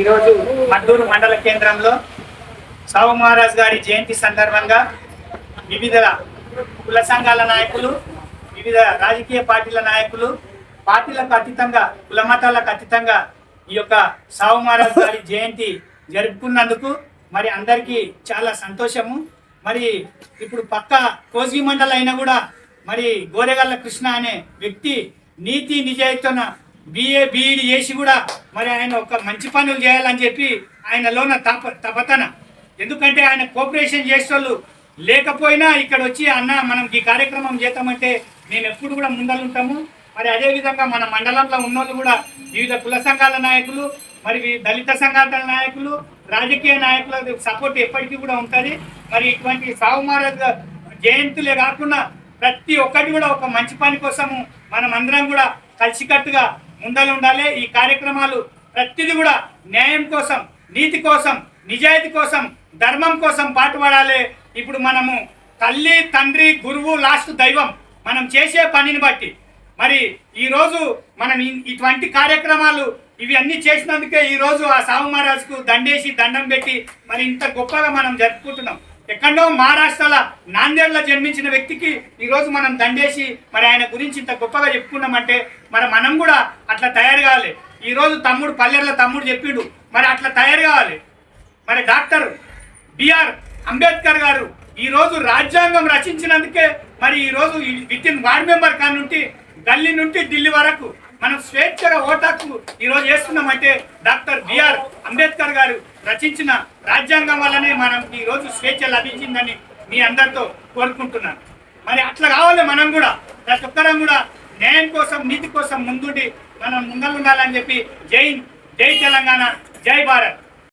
ఈరోజు మద్దూరు మండల కేంద్రంలో సావు మహారాజ్ గారి జయంతి సందర్భంగా వివిధ కుల సంఘాల నాయకులు వివిధ రాజకీయ పార్టీల నాయకులు పార్టీలకు అతీతంగా కుల మతాలకు అతీతంగా ఈ యొక్క సావు మహారాజ్ గారి జయంతి జరుపుకున్నందుకు మరి అందరికీ చాలా సంతోషము. మరి ఇప్పుడు పక్క కోసి మండలం అయినా కూడా మరి గోరెగల్ల కృష్ణ అనే వ్యక్తి నీతి నిజాయితీన బిఏ బీఈడి చేసి కూడా మరి ఆయన ఒక మంచి పనులు చేయాలని చెప్పి ఆయనలోన తప తపతన. ఎందుకంటే ఆయన కోఆపరేషన్ చేసేవాళ్ళు లేకపోయినా ఇక్కడ వచ్చి అన్న మనం ఈ కార్యక్రమం చేద్దామంటే మేము ఎప్పుడు కూడా ముందలుంటాము మరి అదేవిధంగా మన మండలంలో ఉన్నోళ్ళు కూడా వివిధ కుల సంఘాల నాయకులు మరి దళిత సంఘాల నాయకులు రాజకీయ నాయకుల సపోర్ట్ ఎప్పటికీ కూడా ఉంటుంది. మరి ఇటువంటి సావు మహారాజ్ జయంతులే కాకుండా ప్రతి ఒక్కటి కూడా ఒక మంచి పని కోసము మనం అందరం కూడా కలిసికట్టుగా ముందలు ఉండాలి. ఈ కార్యక్రమాలు ప్రతిదీ కూడా న్యాయం కోసం నీతి కోసం నిజాయితీ కోసం ధర్మం కోసం పాటుపడాలి. ఇప్పుడు మనము తల్లి తండ్రి గురువు లాస్ట్ దైవం మనం చేసే పనిని బట్టి. మరి ఈరోజు మనం ఇటువంటి కార్యక్రమాలు ఇవి అన్ని చేసినందుకే ఈరోజు ఆ సావు మహారాజుకు దండేసి దండం పెట్టి మరి ఇంత గొప్పగా మనం జరుపుకుంటున్నాం. ఎక్కడో మహారాష్ట్రలో నాందేడ్లో జన్మించిన వ్యక్తికి ఈరోజు మనం దండేసి మరి ఆయన గురించి ఇంత గొప్పగా చెప్పుకున్నామంటే మరి మనం కూడా అట్లా తయారు కావాలి. ఈరోజు తమ్ముడు పల్లెర్ల తమ్ముడు చెప్పిండు మరి అట్లా తయారు కావాలి. మరి డాక్టర్ బిఆర్ అంబేద్కర్ గారు ఈరోజు రాజ్యాంగం రచించినందుకే మరి ఈరోజు విత్ ఇన్ వార్డ్ మెంబర్ కాడ నుండి గల్లీ నుండి ఢిల్లీ వరకు మనం స్వేచ్ఛగా ఓటాకు ఈరోజు చేస్తున్నామంటే డాక్టర్ బిఆర్ అంబేద్కర్ గారు రచించిన రాజ్యాంగం వల్లనే మనం ఈ రోజు స్వేచ్ఛ లభించిందని మీ అందరితో కోరుకుంటున్నాను. మరి అట్లా కావాలి మనం కూడా ప్రతి ఒక్కరం కూడా న్యాయం కోసం నీతి కోసం ముందుండి మనం ముందరు ఉండాలని చెప్పి జై జై తెలంగాణ జై భారత్.